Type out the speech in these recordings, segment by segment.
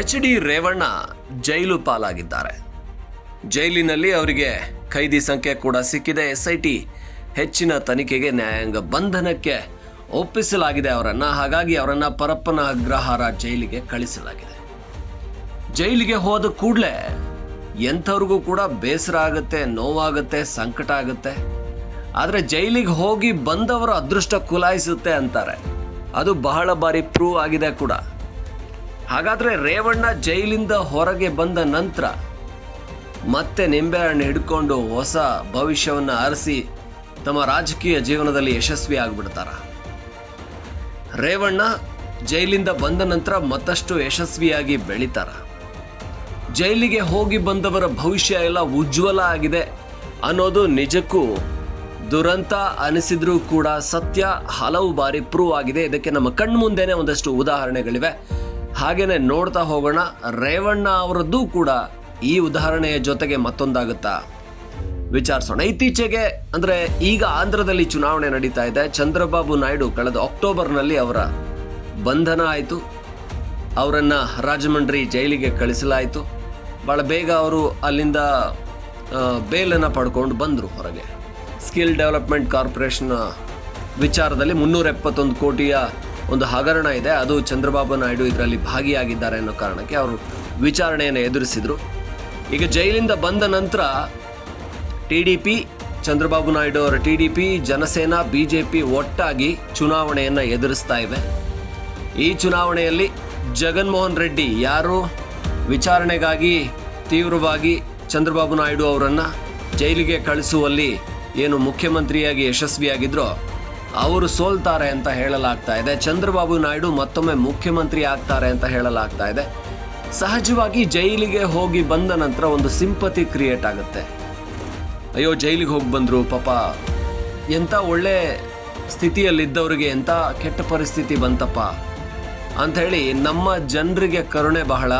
H D Revanna jail ಪಾಲಾಗಿದ್ದಾರೆ. ಜೈಲಿನಲ್ಲಿ ಅವರಿಗೆ ಖೈದಿ ಸಂಖ್ಯೆ ಕೂಡ ಸಿಕ್ಕಿದೆ. ಎಸ್ ಐ ಟಿ ಹೆಚ್ಚಿನ ತನಿಖೆಗೆ ನ್ಯಾಯಾಂಗ ಬಂಧನಕ್ಕೆ ಒಪ್ಪಿಸಲಾಗಿದೆ ಅವರನ್ನು. ಹಾಗಾಗಿ ಅವರನ್ನು ಪರಪ್ಪನ ಅಗ್ರಹಾರ ಜೈಲಿಗೆ ಕಳಿಸಲಾಗಿದೆ. ಜೈಲಿಗೆ ಹೋದ ಕೂಡಲೇ ಎಂಥವ್ರಿಗೂ ಕೂಡ ಬೇಸರ ಆಗುತ್ತೆ, ನೋವಾಗುತ್ತೆ, ಸಂಕಟ ಆಗುತ್ತೆ. ಆದರೆ ಜೈಲಿಗೆ ಹೋಗಿ ಬಂದವರ ಅದೃಷ್ಟ ಕುಲಾಯಿಸುತ್ತೆ ಅಂತಾರೆ. ಅದು ಬಹಳ ಬಾರಿ ಪ್ರೂವ್ ಆಗಿದೆ ಕೂಡ. ಹಾಗಾದ್ರೆ ರೇವಣ್ಣ ಜೈಲಿಂದ ಹೊರಗೆ ಬಂದ ನಂತರ ಮತ್ತೆ ನಿಂಬೆಹಣ್ಣು ಹಿಡ್ಕೊಂಡು ಹೊಸ ಭವಿಷ್ಯವನ್ನು ಅರಸಿ ತಮ್ಮ ರಾಜಕೀಯ ಜೀವನದಲ್ಲಿ ಯಶಸ್ವಿ ಆಗ್ಬಿಡ್ತಾರ. ರೇವಣ್ಣ ಜೈಲಿಂದ ಬಂದ ನಂತರ ಮತ್ತಷ್ಟು ಯಶಸ್ವಿಯಾಗಿ ಬೆಳಿತಾರ. ಜೈಲಿಗೆ ಹೋಗಿ ಬಂದವರ ಭವಿಷ್ಯ ಎಲ್ಲ ಉಜ್ವಲ ಆಗಿದೆ ಅನ್ನೋದು ನಿಜಕ್ಕೂ ದುರಂತ ಅನಿಸಿದ್ರೂ ಕೂಡ ಸತ್ಯ ಹಲವು ಬಾರಿ ಪ್ರೂವ್ ಆಗಿದೆ. ಇದಕ್ಕೆ ನಮ್ಮ ಕಣ್ಮುಂದೇನೆ ಒಂದಷ್ಟು ಉದಾಹರಣೆಗಳಿವೆ. ಹಾಗೇನೆ ನೋಡ್ತಾ ಹೋಗೋಣ. ರೇವಣ್ಣ ಅವರದ್ದು ಕೂಡ ಈ ಉದಾಹರಣೆಯ ಜೊತೆಗೆ ಮತ್ತೊಂದಾಗುತ್ತಾ? ವಿಚಾರಿಸೋಣ. ಇತ್ತೀಚೆಗೆ ಅಂದ್ರೆ ಈಗ ಆಂಧ್ರದಲ್ಲಿ ಚುನಾವಣೆ ನಡೀತಾ ಇದೆ. ಚಂದ್ರಬಾಬು ನಾಯ್ಡು ಕಳೆದ ಅಕ್ಟೋಬರ್ನಲ್ಲಿ ಅವರ ಬಂಧನ ಆಯಿತು. ಅವರನ್ನ ರಾಜಮಂಡ್ರಿ ಜೈಲಿಗೆ ಕಳಿಸಲಾಯಿತು. ಭಾಳ ಬೇಗ ಅವರು ಅಲ್ಲಿಂದ ಬೇಲನ್ನು ಪಡ್ಕೊಂಡು ಬಂದರು ಹೊರಗೆ. ಸ್ಕಿಲ್ ಡೆವಲಪ್ಮೆಂಟ್ ಕಾರ್ಪೊರೇಷನ್ ವಿಚಾರದಲ್ಲಿ ಮುನ್ನೂರ ಎಪ್ಪತ್ತೊಂದು ಕೋಟಿಯ ಒಂದು ಹಗರಣ ಇದೆ. ಅದು ಚಂದ್ರಬಾಬು ನಾಯ್ಡು ಇದರಲ್ಲಿ ಭಾಗಿಯಾಗಿದ್ದಾರೆ ಅನ್ನೋ ಕಾರಣಕ್ಕೆ ಅವರು ವಿಚಾರಣೆಯನ್ನು ಎದುರಿಸಿದರು. ಈಗ ಜೈಲಿಂದ ಬಂದ ನಂತರ T D P, Chandrababu Naidu ಅವರ T D P, Janasena, B J P ಒಟ್ಟಾಗಿ ಚುನಾವಣೆಯನ್ನು ಎದುರಿಸ್ತಾ ಇವೆ. ಈ ಚುನಾವಣೆಯಲ್ಲಿ ಜಗನ್ಮೋಹನ್ ರೆಡ್ಡಿ ಯಾರು? ವಿಚಾರಣೆಗಾಗಿ ತೀವ್ರವಾಗಿ ಚಂದ್ರಬಾಬು ನಾಯ್ಡು ಅವರನ್ನು ಜೈಲಿಗೆ ಕಳಿಸುವಲ್ಲಿ ಏನು ಮುಖ್ಯಮಂತ್ರಿಯಾಗಿ ಯಶಸ್ವಿಯಾಗಿದ್ರೋ ಅವರು ಸೋಲ್ತಾರೆ ಅಂತ ಹೇಳಲಾಗ್ತಾ ಇದೆ. ಚಂದ್ರಬಾಬು ನಾಯ್ಡು ಮತ್ತೊಮ್ಮೆ ಮುಖ್ಯಮಂತ್ರಿ ಆಗ್ತಾರೆ ಅಂತ ಹೇಳಲಾಗ್ತಾ ಇದೆ. ಸಹಜವಾಗಿ ಜೈಲಿಗೆ ಹೋಗಿ ಬಂದ ನಂತರ ಒಂದು ಸಿಂಪತಿ ಕ್ರಿಯೇಟ್ ಆಗುತ್ತೆ. ಅಯ್ಯೋ, ಜೈಲಿಗೆ ಹೋಗಿ ಬಂದರು ಪಾಪ. ಎಂಥ ಒಳ್ಳೆ ಸ್ಥಿತಿಯಲ್ಲಿದ್ದವರಿಗೆ ಎಂಥ ಕೆಟ್ಟ ಪರಿಸ್ಥಿತಿ ಬಂತಪ್ಪ. ಅಂಥೇಳಿ ನಮ್ಮ ಜನರಿಗೆ ಕರುಣೆ ಬಹಳ.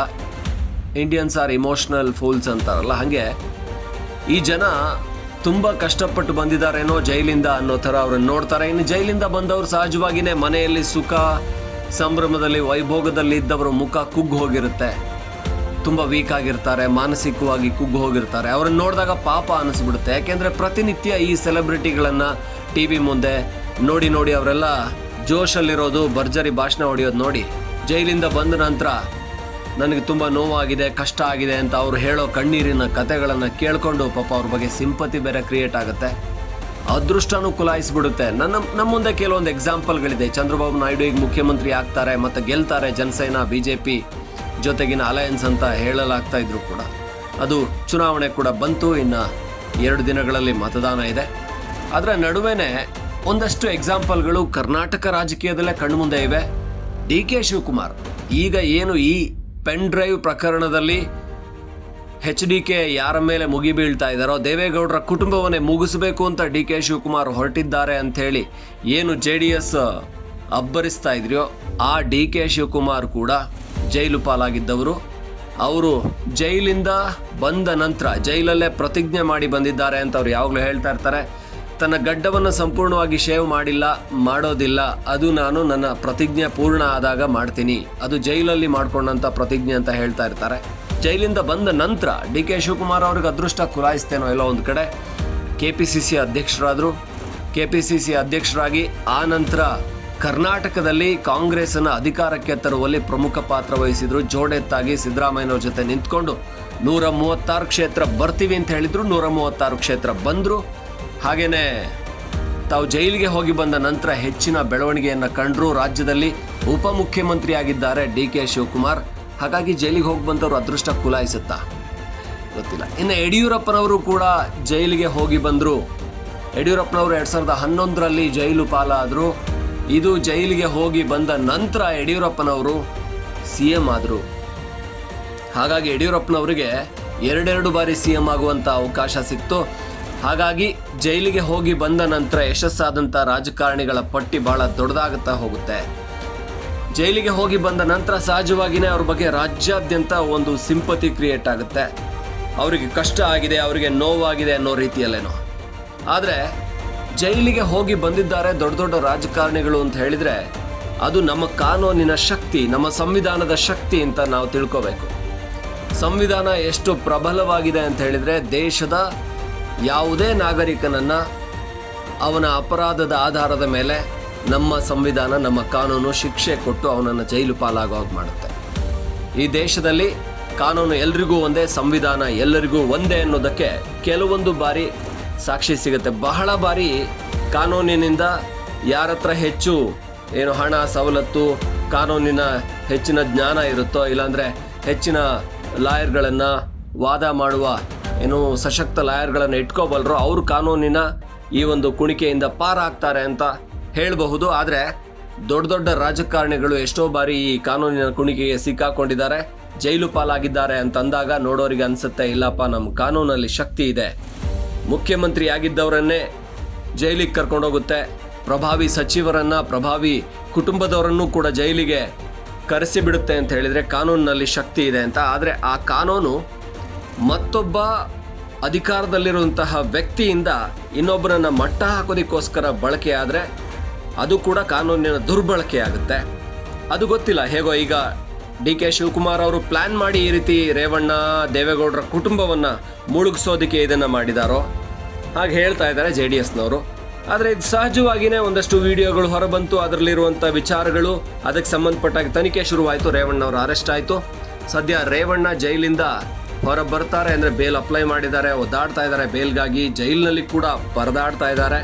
ಇಂಡಿಯನ್ಸ್ ಆರ್ ಇಮೋಷ್ನಲ್ ಫೂಲ್ಸ್ ಅಂತಾರಲ್ಲ, ಹಾಗೆ ಈ ಜನ ತುಂಬ ಕಷ್ಟಪಟ್ಟು ಬಂದಿದ್ದಾರೇನೋ ಜೈಲಿಂದ ಅನ್ನೋ ಥರ ಅವ್ರನ್ನ ನೋಡ್ತಾರೆ. ಇನ್ನು ಜೈಲಿಂದ ಬಂದವರು ಸಹಜವಾಗಿನೇ ಮನೆಯಲ್ಲಿ ಸುಖ, ಸಂಭ್ರಮದಲ್ಲಿ, ವೈಭೋಗದಲ್ಲಿ ಇದ್ದವರು ಮುಖ ಕುಗ್ಗು ಹೋಗಿರುತ್ತೆ. ತುಂಬ ವೀಕ್ ಆಗಿರ್ತಾರೆ, ಮಾನಸಿಕವಾಗಿ ಕುಗ್ಗು ಹೋಗಿರ್ತಾರೆ. ಅವ್ರನ್ನ ನೋಡಿದಾಗ ಪಾಪ ಅನಿಸ್ಬಿಡುತ್ತೆ. ಯಾಕೆಂದರೆ ಪ್ರತಿನಿತ್ಯ ಈ ಸೆಲೆಬ್ರಿಟಿಗಳನ್ನು ಟಿ ವಿ ಮುಂದೆ ನೋಡಿ ನೋಡಿ ಅವರೆಲ್ಲ ಜೋಶಲ್ಲಿರೋದು ಭರ್ಜರಿ ಭಾಷಣ ಹೊಡೆಯೋದು ನೋಡಿ. ಜೈಲಿಂದ ಬಂದ ನಂತರ ನನಗೆ ತುಂಬ ನೋವಾಗಿದೆ, ಕಷ್ಟ ಆಗಿದೆ ಅಂತ ಅವರು ಹೇಳೋ ಕಣ್ಣೀರಿನ ಕತೆಗಳನ್ನು ಕೇಳಿಕೊಂಡು ಪಾಪ ಅವ್ರ ಬಗ್ಗೆ ಸಿಂಪತಿ ಬೇರೆ ಕ್ರಿಯೇಟ್ ಆಗುತ್ತೆ. ಅದೃಷ್ಟನೂ ಕುಲಾಯಿಸ್ಬಿಡುತ್ತೆ. ನನ್ನ, ನಮ್ಮ ಮುಂದೆ ಕೆಲವೊಂದು ಎಕ್ಸಾಂಪಲ್ಗಳಿದೆ ಚಂದ್ರಬಾಬು ನಾಯ್ಡು ಈಗ ಮುಖ್ಯಮಂತ್ರಿ ಆಗ್ತಾರೆ, ಮತ್ತು ಗೆಲ್ತಾರೆ ಜನಸೇನಾ ಬಿ ಜೆ ಪಿ ಜೊತೆಗಿನ ಅಲಯನ್ಸ್ ಅಂತ ಹೇಳಲಾಗ್ತಾ ಇದ್ರು ಕೂಡ. ಅದು ಚುನಾವಣೆ ಕೂಡ ಬಂತು, ಇನ್ನು ಎರಡು ದಿನಗಳಲ್ಲಿ ಮತದಾನ ಇದೆ. ಅದರ ನಡುವೆನೇ ಒಂದಷ್ಟು ಎಕ್ಸಾಂಪಲ್ಗಳು ಕರ್ನಾಟಕ ರಾಜಕೀಯದಲ್ಲೇ ಕಣ್ಮುಂದೆ ಇವೆ. ಡಿ ಕೆ ಶಿವಕುಮಾರ್, ಈಗ ಏನು ಈ ಪೆನ್ ಡ್ರೈವ್ ಪ್ರಕರಣದಲ್ಲಿ ಎಚ್ ಡಿ ಕೆ ಯಾರ ಮೇಲೆ ಮುಗಿ ಬೀಳ್ತಾ ಇದ್ದಾರೋ, ದೇವೇಗೌಡರ ಕುಟುಂಬವನ್ನೇ ಮುಗಿಸಬೇಕು ಅಂತ ಡಿ ಕೆ ಶಿವಕುಮಾರ್ ಹೊರಟಿದ್ದಾರೆ ಅಂಥೇಳಿ ಏನು ಜೆ ಡಿ ಎಸ್ ಅಬ್ಬರಿಸ್ತಾ ಇದ್ರಿಯೋ, ಆ ಡಿ ಕೆ ಶಿವಕುಮಾರ್ ಕೂಡ ಜೈಲು ಪಾಲಾಗಿದ್ದವರು. ಅವರು ಜೈಲಿಂದ ಬಂದ ನಂತರ ಜೈಲಲ್ಲೇ ಪ್ರತಿಜ್ಞೆ ಮಾಡಿ ಬಂದಿದ್ದಾರೆ ಅಂತ ಅವ್ರು ಯಾವಾಗಲೂ ಹೇಳ್ತಾ ಇರ್ತಾರೆ. ತನ್ನ ಗಡ್ಡವನ್ನು ಸಂಪೂರ್ಣವಾಗಿ ಶೇವ್ ಮಾಡಿಲ್ಲ, ಮಾಡೋದಿಲ್ಲ. ಅದು ನಾನು ನನ್ನ ಪ್ರತಿಜ್ಞೆ ಪೂರ್ಣ ಆದಾಗ ಮಾಡ್ತೀನಿ. ಅದು ಜೈಲಲ್ಲಿ ಮಾಡ್ಕೊಂಡಂಥ ಪ್ರತಿಜ್ಞೆ ಅಂತ ಹೇಳ್ತಾ ಇರ್ತಾರೆ. ಜೈಲಿಂದ ಬಂದ ನಂತರ ಡಿ ಕೆ ಶಿವಕುಮಾರ್ ಅವ್ರಿಗೆ ಅದೃಷ್ಟ ಕುಲಾಯಿಸ್ತೇನೋ ಎಲ್ಲೋ ಒಂದು ಕಡೆ. ಕೆ ಪಿ ಸಿ ಸಿ ಅಧ್ಯಕ್ಷರಾದರು. ಕೆ ಪಿ ಸಿ ಸಿ ಅಧ್ಯಕ್ಷರಾಗಿ ಆ ನಂತರ ಕರ್ನಾಟಕದಲ್ಲಿ ಕಾಂಗ್ರೆಸ್ನ ಅಧಿಕಾರಕ್ಕೆ ತರುವಲ್ಲಿ ಪ್ರಮುಖ ಪಾತ್ರ ವಹಿಸಿದ್ರು. ಜೋಡೆತ್ತಾಗಿ ಸಿದ್ದರಾಮಯ್ಯನವ್ರ ಜೊತೆ ನಿಂತ್ಕೊಂಡು ನೂರ ಮೂವತ್ತಾರು ಕ್ಷೇತ್ರ ಬರ್ತೀವಿ ಅಂತ ಹೇಳಿದ್ರು. ನೂರ ಮೂವತ್ತಾರು ಕ್ಷೇತ್ರ ಬಂದರು. ಹಾಗೇನೆ ತಾವು ಜೈಲಿಗೆ ಹೋಗಿ ಬಂದ ನಂತರ ಹೆಚ್ಚಿನ ಬೆಳವಣಿಗೆಯನ್ನು ಕಂಡರೂ ರಾಜ್ಯದಲ್ಲಿ ಉಪಮುಖ್ಯಮಂತ್ರಿಯಾಗಿದ್ದಾರೆ ಡಿ ಕೆ ಶಿವಕುಮಾರ್. ಹಾಗಾಗಿ ಜೈಲಿಗೆ ಹೋಗಿ ಬಂದವರು ಅದೃಷ್ಟ ಕುಲಾಯಿಸುತ್ತಾ? ಗೊತ್ತಿಲ್ಲ. ಇನ್ನು ಯಡಿಯೂರಪ್ಪನವರು ಕೂಡ ಜೈಲಿಗೆ ಹೋಗಿ ಬಂದರು. ಯಡಿಯೂರಪ್ಪನವರು ಎರಡು ಸಾವಿರದ ಹನ್ನೊಂದರಲ್ಲಿ ಜೈಲು ಪಾಲಾದರು. ಇದು ಜೈಲಿಗೆ ಹೋಗಿ ಬಂದ ನಂತರ ಯಡಿಯೂರಪ್ಪನವರು ಸಿ ಎಂ ಆದರು. ಹಾಗಾಗಿ ಯಡಿಯೂರಪ್ಪನವರಿಗೆ ಎರಡೆರಡು ಬಾರಿ ಸಿ ಎಂ ಆಗುವಂಥ ಅವಕಾಶ ಸಿಕ್ತು. ಹಾಗಾಗಿ ಜೈಲಿಗೆ ಹೋಗಿ ಬಂದ ನಂತರ ಯಶಸ್ಸಾದಂಥ ರಾಜಕಾರಣಿಗಳ ಪಟ್ಟಿ ಬಹಳ ದೊಡ್ಡದಾಗುತ್ತಾ ಹೋಗುತ್ತೆ. ಜೈಲಿಗೆ ಹೋಗಿ ಬಂದ ನಂತರ ಸಹಜವಾಗಿಯೇ ಅವ್ರ ಬಗ್ಗೆ ರಾಜ್ಯಾದ್ಯಂತ ಒಂದು ಸಿಂಪತಿ ಕ್ರಿಯೇಟ್ ಆಗುತ್ತೆ. ಅವರಿಗೆ ಕಷ್ಟ ಆಗಿದೆ, ಅವರಿಗೆ ನೋವಾಗಿದೆ ಅನ್ನೋ ರೀತಿಯಲ್ಲೇನೋ. ಆದರೆ ಜೈಲಿಗೆ ಹೋಗಿ ಬಂದಿದ್ದಾರೆ ದೊಡ್ಡ ದೊಡ್ಡ ರಾಜಕಾರಣಿಗಳು ಅಂತ ಹೇಳಿದರೆ ಅದು ನಮ್ಮ ಕಾನೂನಿನ ಶಕ್ತಿ, ನಮ್ಮ ಸಂವಿಧಾನದ ಶಕ್ತಿ ಅಂತ ನಾವು ತಿಳ್ಕೋಬೇಕು. ಸಂವಿಧಾನ ಎಷ್ಟು ಪ್ರಬಲವಾಗಿದೆ ಅಂತ ಹೇಳಿದರೆ ದೇಶದ ಯಾವುದೇ ನಾಗರಿಕನನ್ನು ಅವನ ಅಪರಾಧದ ಆಧಾರದ ಮೇಲೆ ನಮ್ಮ ಸಂವಿಧಾನ, ನಮ್ಮ ಕಾನೂನು ಶಿಕ್ಷೆ ಕೊಟ್ಟು ಅವನನ್ನು ಜೈಲು ಪಾಲಾಗೋ ಮಾಡುತ್ತೆ. ಈ ದೇಶದಲ್ಲಿ ಕಾನೂನು ಎಲ್ರಿಗೂ ಒಂದೇ, ಸಂವಿಧಾನ ಎಲ್ಲರಿಗೂ ಒಂದೇ ಅನ್ನೋದಕ್ಕೆ ಕೆಲವೊಂದು ಬಾರಿ ಸಾಕ್ಷಿ ಸಿಗುತ್ತೆ. ಬಹಳ ಬಾರಿ ಕಾನೂನಿನಿಂದ ಯಾರ ಹತ್ರ ಹೆಚ್ಚು ಏನು ಹಣ, ಸವಲತ್ತು, ಕಾನೂನಿನ ಹೆಚ್ಚಿನ ಜ್ಞಾನ ಇರುತ್ತೋ, ಇಲ್ಲಾಂದರೆ ಹೆಚ್ಚಿನ ಲಾಯರ್ಗಳನ್ನು ವಾದ ಮಾಡುವ ಏನು ಸಶಕ್ತ ಲಾಯರ್ಗಳನ್ನು ಇಟ್ಕೋಬಲ್ರೋ ಅವರು ಕಾನೂನಿನ ಈ ಒಂದು ಕುಣಿಕೆಯಿಂದ ಪಾರಾಗ್ತಾರೆ ಅಂತ ಹೇಳಬಹುದು. ಆದರೆ ದೊಡ್ಡ ದೊಡ್ಡ ರಾಜಕಾರಣಿಗಳು ಎಷ್ಟೋ ಬಾರಿ ಈ ಕಾನೂನಿನ ಕುಣಿಕೆಗೆ ಸಿಕ್ಕಾಕೊಂಡಿದ್ದಾರೆ. ಜೈಲು ಪಾಲಾಗಿದ್ದಾರೆ ಅಂತ ಅಂದಾಗ ನೋಡೋರಿಗೆ ಅನ್ಸುತ್ತೆ, ಇಲ್ಲಪ್ಪ ನಮ್ಮ ಕಾನೂನಲ್ಲಿ ಶಕ್ತಿ ಇದೆ. ಮುಖ್ಯಮಂತ್ರಿ ಆಗಿದ್ದವರನ್ನೇ ಜೈಲಿಗೆ ಕರ್ಕೊಂಡೋಗುತ್ತೆ. ಪ್ರಭಾವಿ ಸಚಿವರನ್ನ, ಪ್ರಭಾವಿ ಕುಟುಂಬದವರನ್ನು ಕೂಡ ಜೈಲಿಗೆ ಕರೆಸಿ ಬಿಡುತ್ತೆ ಅಂತ ಹೇಳಿದರೆ ಕಾನೂನಿನಲ್ಲಿ ಶಕ್ತಿ ಇದೆ ಅಂತ. ಆದರೆ ಆ ಕಾನೂನು ಮತ್ತೊಬ್ಬ ಅಧಿಕಾರದಲ್ಲಿರುವಂತಹ ವ್ಯಕ್ತಿಯಿಂದ ಇನ್ನೊಬ್ಬರನ್ನ ಮಟ್ಟ ಹಾಕೋದಕ್ಕೋಸ್ಕರ ಬಳಕೆಯಾದರೆ ಅದು ಕೂಡ ಕಾನೂನಿನ ದುರ್ಬಳಕೆ ಆಗುತ್ತೆ. ಅದು ಗೊತ್ತಿಲ್ಲ, ಹೇಗೋ ಈಗ ಡಿ ಕೆ ಶಿವಕುಮಾರ್ ಅವರು ಪ್ಲಾನ್ ಮಾಡಿ ಈ ರೀತಿ ರೇವಣ್ಣ, ದೇವೇಗೌಡರ ಕುಟುಂಬವನ್ನು ಮುಳುಗಿಸೋದಕ್ಕೆ ಇದನ್ನು ಮಾಡಿದಾರೋ? ಹಾಗೆ ಹೇಳ್ತಾ ಇದ್ದಾರೆ ಜೆ ಡಿ ಎಸ್ನವರು. ಆದರೆ ಇದು ಸಹಜವಾಗಿಯೇ ಒಂದಷ್ಟು ವಿಡಿಯೋಗಳು ಹೊರಬಂತು ಅದರಲ್ಲಿರುವಂಥ ವಿಚಾರಗಳು, ಅದಕ್ಕೆ ಸಂಬಂಧಪಟ್ಟಾಗ ತನಿಖೆ ಶುರುವಾಯಿತು ರೇವಣ್ಣ ಅವರು ಅರೆಸ್ಟ್ ಆಯಿತು. ಸದ್ಯ ರೇವಣ್ಣ ಜೈಲಿಂದ ಹೊರ ಬರ್ತಾರೆ ಅಂದರೆ ಬೇಲ್ ಅಪ್ಲೈ ಮಾಡಿದ್ದಾರೆ, ಒದ್ದಾಡ್ತಾ ಇದ್ದಾರೆ ಬೇಲ್ಗಾಗಿ ಜೈಲಿನಲ್ಲಿ ಕೂಡ ಪರದಾಡ್ತಾ ಇದ್ದಾರೆ.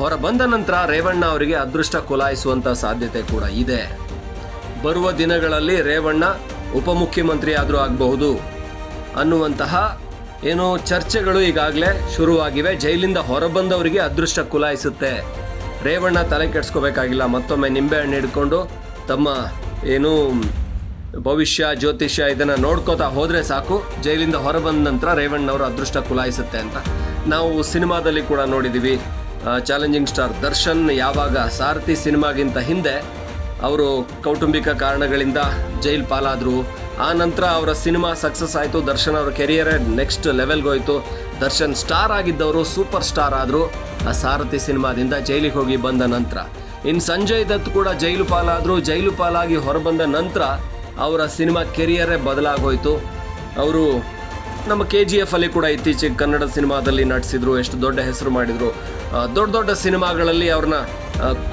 ಹೊರ ಬಂದ ನಂತರ ರೇವಣ್ಣ ಅವರಿಗೆ ಅದೃಷ್ಟ ಕುಲಾಯಿಸುವಂಥ ಸಾಧ್ಯತೆ ಕೂಡ ಇದೆ. ಬರುವ ದಿನಗಳಲ್ಲಿ ರೇವಣ್ಣ ಉಪಮುಖ್ಯಮಂತ್ರಿ ಆದರೂ ಆಗಬಹುದು. ಅನ್ನುವಂತಹ ಏನು ಚರ್ಚೆಗಳು ಈಗಾಗಲೇ ಶುರುವಾಗಿವೆ. ಜೈಲಿಂದ ಹೊರಬಂದವರಿಗೆ ಅದೃಷ್ಟ ಕುಲಾಯಿಸುತ್ತೆ. ರೇವಣ್ಣ ತಲೆ ಕೆಡಿಸ್ಕೋಬೇಕಾಗಿಲ್ಲ. ಮತ್ತೊಮ್ಮೆ ನಿಂಬೆಹಣ್ಣು ಹಿಡ್ಕೊಂಡು ತಮ್ಮ ಏನು ಭವಿಷ್ಯ, ಜ್ಯೋತಿಷ್ಯ ಇದನ್ನು ನೋಡ್ಕೋತಾ ಹೋದರೆ ಸಾಕು. ಜೈಲಿಂದ ಹೊರಬಂದ ನಂತರ ರೇವಣ್ಣವರು ಅದೃಷ್ಟ ಕುಲಾಯಿಸುತ್ತೆ ಅಂತ. ನಾವು ಸಿನಿಮಾದಲ್ಲಿ ಕೂಡ ನೋಡಿದ್ದೀವಿ ಚಾಲೆಂಜಿಂಗ್ ಸ್ಟಾರ್ ದರ್ಶನ್ ಯಾವಾಗ ಸಾರಥಿ ಸಿನಿಮಾಗಿಂತ ಹಿಂದೆ ಅವರು ಕೌಟುಂಬಿಕ ಕಾರಣಗಳಿಂದ ಜೈಲ್ ಪಾಲಾದರು. ಆ ನಂತರ ಅವರ ಸಿನಿಮಾ ಸಕ್ಸಸ್ ಆಯಿತು. ದರ್ಶನ್ ಅವರ ಕೆರಿಯರೇ ನೆಕ್ಸ್ಟ್ ಲೆವೆಲ್ಗೆ ಹೋಯಿತು. ದರ್ಶನ್ ಸ್ಟಾರ್ ಆಗಿದ್ದವರು ಸೂಪರ್ ಸ್ಟಾರ್ ಆದರು. ಆ ಸಾರಥಿ ಸಿನಿಮಾದಿಂದ ಜೈಲಿಗೆ ಹೋಗಿ ಬಂದ ನಂತರ. ಇನ್ನು ಸಂಜಯ್ ದತ್ ಕೂಡ ಜೈಲು ಪಾಲಾದರು. ಜೈಲು ಪಾಲಾಗಿ ಹೊರಬಂದ ನಂತರ ಅವರ ಸಿನಿಮಾ ಕೆರಿಯರೇ ಬದಲಾಗೋಯ್ತು. ಅವರು ನಮ್ಮ ಕೆ ಜಿ ಎಫ್ ಅಲ್ಲಿ ಕೂಡ ಇತ್ತೀಚೆಗೆ ಕನ್ನಡ ಸಿನಿಮಾದಲ್ಲಿ ನಟಿಸಿದ್ರು, ಎಷ್ಟು ದೊಡ್ಡ ಹೆಸರು ಮಾಡಿದ್ರು. ದೊಡ್ಡ ದೊಡ್ಡ ಸಿನಿಮಾಗಳಲ್ಲಿ ಅವ್ರನ್ನ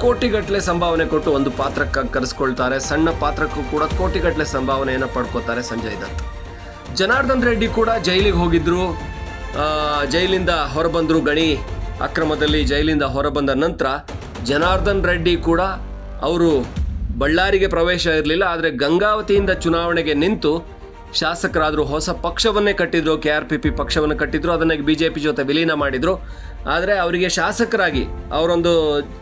ಕೋಟಿಗಟ್ಟಲೆ ಸಂಭಾವನೆ ಕೊಟ್ಟು ಒಂದು ಪಾತ್ರಕ್ಕಾಗಿ ಕರೆಸ್ಕೊಳ್ತಾರೆ. ಸಣ್ಣ ಪಾತ್ರಕ್ಕೂ ಕೂಡ ಕೋಟಿಗಟ್ಟಲೆ ಸಂಭಾವನೆಯನ್ನು ಪಡ್ಕೋತಾರೆ ಸಂಜಯ್ ದತ್. ಜನಾರ್ದನ್ ರೆಡ್ಡಿ ಕೂಡ ಜೈಲಿಗೆ ಹೋಗಿದ್ರು. ಜೈಲಿಂದ ಹೊರಬಂದ್ರು ಗಣಿ ಅಕ್ರಮದಲ್ಲಿ ಜೈಲಿಂದ ಹೊರಬಂದ ನಂತರ ಜನಾರ್ದನ್ ರೆಡ್ಡಿ ಕೂಡ ಅವರು ಬಳ್ಳಾರಿಗೆ ಪ್ರವೇಶ ಇರಲಿಲ್ಲ, ಆದರೆ ಗಂಗಾವತಿಯಿಂದ ಚುನಾವಣೆಗೆ ನಿಂತು ಶಾಸಕರಾದರೂ ಹೊಸ ಪಕ್ಷವನ್ನೇ ಕಟ್ಟಿದ್ರು ಕೆ ಆರ್ ಪಿ ಪಿ ಪಕ್ಷವನ್ನು ಕಟ್ಟಿದ್ರು, ಅದನ್ನು ಬಿ ಜೆ ಪಿ ಜೊತೆ ವಿಲೀನ ಮಾಡಿದರು. ಆದರೆ ಅವರಿಗೆ ಶಾಸಕರಾಗಿ ಅವರೊಂದು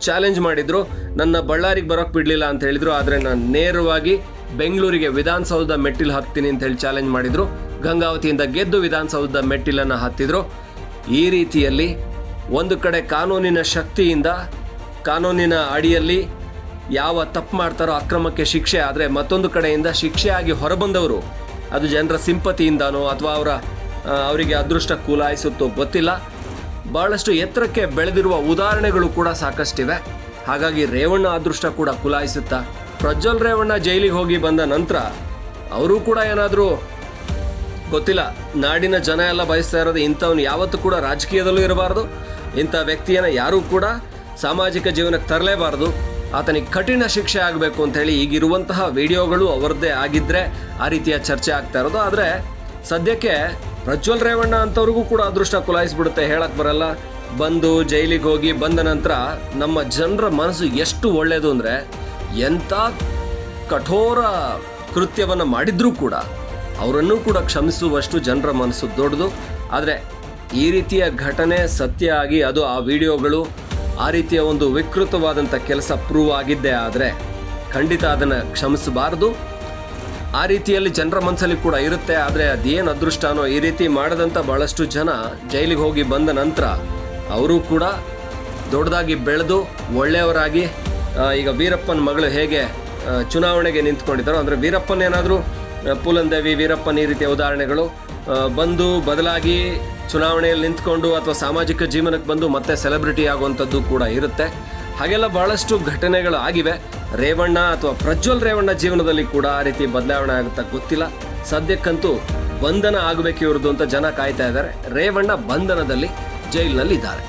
ಚಾಲೆಂಜ್ ಮಾಡಿದರು, ನನ್ನ ಬಳ್ಳಾರಿಗೆ ಬರೋಕ್ಕೆ ಬಿಡಲಿಲ್ಲ ಅಂತ ಹೇಳಿದರು, ಆದರೆ ನಾನು ನೇರವಾಗಿ ಬೆಂಗಳೂರಿಗೆ ವಿಧಾನಸೌಧದ ಮೆಟ್ಟಿಲು ಹಾಕ್ತೀನಿ ಅಂತ ಹೇಳಿ ಚಾಲೆಂಜ್ ಮಾಡಿದರು. ಗಂಗಾವತಿಯಿಂದ ಗೆದ್ದು ವಿಧಾನಸೌಧದ ಮೆಟ್ಟಿಲನ್ನು ಹತ್ತಿದ್ರು. ಈ ರೀತಿಯಲ್ಲಿ ಒಂದು ಕಡೆ ಕಾನೂನಿನ ಶಕ್ತಿಯಿಂದ, ಕಾನೂನಿನ ಅಡಿಯಲ್ಲಿ ಯಾವ ತಪ್ಪು ಮಾಡ್ತಾರೋ ಅಕ್ರಮಕ್ಕೆ ಶಿಕ್ಷೆ ಆದರೆ ಮತ್ತೊಂದು ಕಡೆಯಿಂದ ಶಿಕ್ಷೆ ಆಗಿ ಹೊರಬಂದವರು, ಅದು ಜನರ ಸಿಂಪತಿಯಿಂದನೋ ಅಥವಾ ಅವರ ಅವರಿಗೆ ಅದೃಷ್ಟ ಕೂಲಾಯಿಸುತ್ತೋ ಗೊತ್ತಿಲ್ಲ. ಬಹಳಷ್ಟು ಎತ್ತರಕ್ಕೆ ಬೆಳೆದಿರುವ ಉದಾಹರಣೆಗಳು ಕೂಡ ಸಾಕಷ್ಟಿವೆ. ಹಾಗಾಗಿ ರೇವಣ್ಣ ಅದೃಷ್ಟ ಕೂಡ ಕುಲಾಯಿಸುತ್ತಾ, ಪ್ರಜ್ವಲ್ ರೇವಣ್ಣ ಜೈಲಿಗೆ ಹೋಗಿ ಬಂದ ನಂತರ ಅವರು ಕೂಡ ಏನಾದರೂ ಗೊತ್ತಿಲ್ಲ. ನಾಡಿನ ಜನ ಎಲ್ಲ ಬಯಸ್ತಾ ಇರೋದು ಇಂಥವ್ನು ಯಾವತ್ತೂ ಕೂಡ ರಾಜಕೀಯದಲ್ಲೂ ಇರಬಾರ್ದು, ಇಂಥ ವ್ಯಕ್ತಿಯನ್ನು ಯಾರೂ ಕೂಡ ಸಾಮಾಜಿಕ ಜೀವನಕ್ಕೆ ತರಲೇಬಾರ್ದು. ಆತನಿಗೆ ಕಠಿಣ ಶಿಕ್ಷೆ ಆಗಬೇಕು ಅಂತ ಹೇಳಿ ಈಗಿರುವಂತಹ ವಿಡಿಯೋಗಳು ಅವರದ್ದೇ ಆಗಿದ್ದರೆ ಆ ರೀತಿಯ ಚರ್ಚೆ ಆಗ್ತಾ ಇರೋದು. ಆದರೆ ಸದ್ಯಕ್ಕೆ ಪ್ರಜ್ವಲ್ ರೇವಣ್ಣ ಅಂಥವ್ರಿಗೂ ಕೂಡ ಅದೃಷ್ಟ ಕುಲಾಯಿಸ್ಬಿಡುತ್ತೆ ಹೇಳಕ್ಕೆ ಬರಲ್ಲ. ಬಂದು ಜೈಲಿಗೆ ಹೋಗಿ ಬಂದ ನಂತರ ನಮ್ಮ ಜನರ ಮನಸ್ಸು ಎಷ್ಟು ಒಳ್ಳೆಯದು ಅಂದರೆ ಎಂಥ ಕಠೋರ ಕೃತ್ಯವನ್ನು ಮಾಡಿದ್ರೂ ಕೂಡ ಅವರನ್ನು ಕೂಡ ಕ್ಷಮಿಸುವಷ್ಟು ಜನರ ಮನಸ್ಸು ದೊಡ್ಡದು. ಆದರೆ ಈ ರೀತಿಯ ಘಟನೆ ಸತ್ಯ ಆಗಿ ಅದು ಆ ವಿಡಿಯೋಗಳು ಆ ರೀತಿಯ ಒಂದು ವಿಕೃತವಾದಂಥ ಕೆಲಸ ಪ್ರೂವ್ ಆಗಿದ್ದೇ ಆದರೆ ಖಂಡಿತ ಅದನ್ನು ಕ್ಷಮಿಸಬಾರದು. ಆ ರೀತಿಯಲ್ಲಿ ಜನರ ಮನಸ್ಸಲ್ಲಿ ಕೂಡ ಇರುತ್ತೆ, ಆದರೆ ಅದೇನು ಅದೃಷ್ಟನೋ ಈ ರೀತಿ ಮಾಡದಂಥ ಬಹಳಷ್ಟು ಜನ ಜೈಲಿಗೆ ಹೋಗಿ ಬಂದ ನಂತರ ಅವರು ಕೂಡ ದೊಡ್ಡದಾಗಿ ಬೆಳೆದು ಒಳ್ಳೆಯವರಾಗಿ ಈಗ ವೀರಪ್ಪನ ಮಗಳು ಹೇಗೆ ಚುನಾವಣೆಗೆ ನಿಂತ್ಕೊಂಡಿದ್ದಾರೋ, ಅಂದರೆ ವೀರಪ್ಪನ್ ಏನಾದರೂ ಪೂಲನ್ ದೇವಿ ವೀರಪ್ಪನ್ ಈ ರೀತಿಯ ಉದಾಹರಣೆಗಳು ಬಂದು ಬದಲಾಗಿ ಚುನಾವಣೆಯಲ್ಲಿ ನಿಂತ್ಕೊಂಡು ಅಥವಾ ಸಾಮಾಜಿಕ ಜೀವನಕ್ಕೆ ಬಂದು ಮತ್ತೆ ಸೆಲೆಬ್ರಿಟಿ ಆಗುವಂಥದ್ದು ಕೂಡ ಇರುತ್ತೆ. ಹಾಗೆಲ್ಲ ಬಹಳಷ್ಟು ಘಟನೆಗಳು ಆಗಿವೆ. ರೇವಣ್ಣ ಅಥವಾ ಪ್ರಜ್ವಲ್ ರೇವಣ್ಣ ಜೀವನದಲ್ಲಿ ಕೂಡ ಆ ರೀತಿ ಬದಲಾವಣೆ ಆಗುತ್ತಾ ಗೊತ್ತಿಲ್ಲ. ಸದ್ಯಕ್ಕಂತೂ ಬಂಧನ ಆಗಬೇಕು ಅಂತ ಜನ ಕಾಯ್ತಾ ಇದ್ದಾರೆ. ರೇವಣ್ಣ ಬಂಧನದಲ್ಲಿ ಜೈಲಿನಲ್ಲಿ ಇದ್ದಾರೆ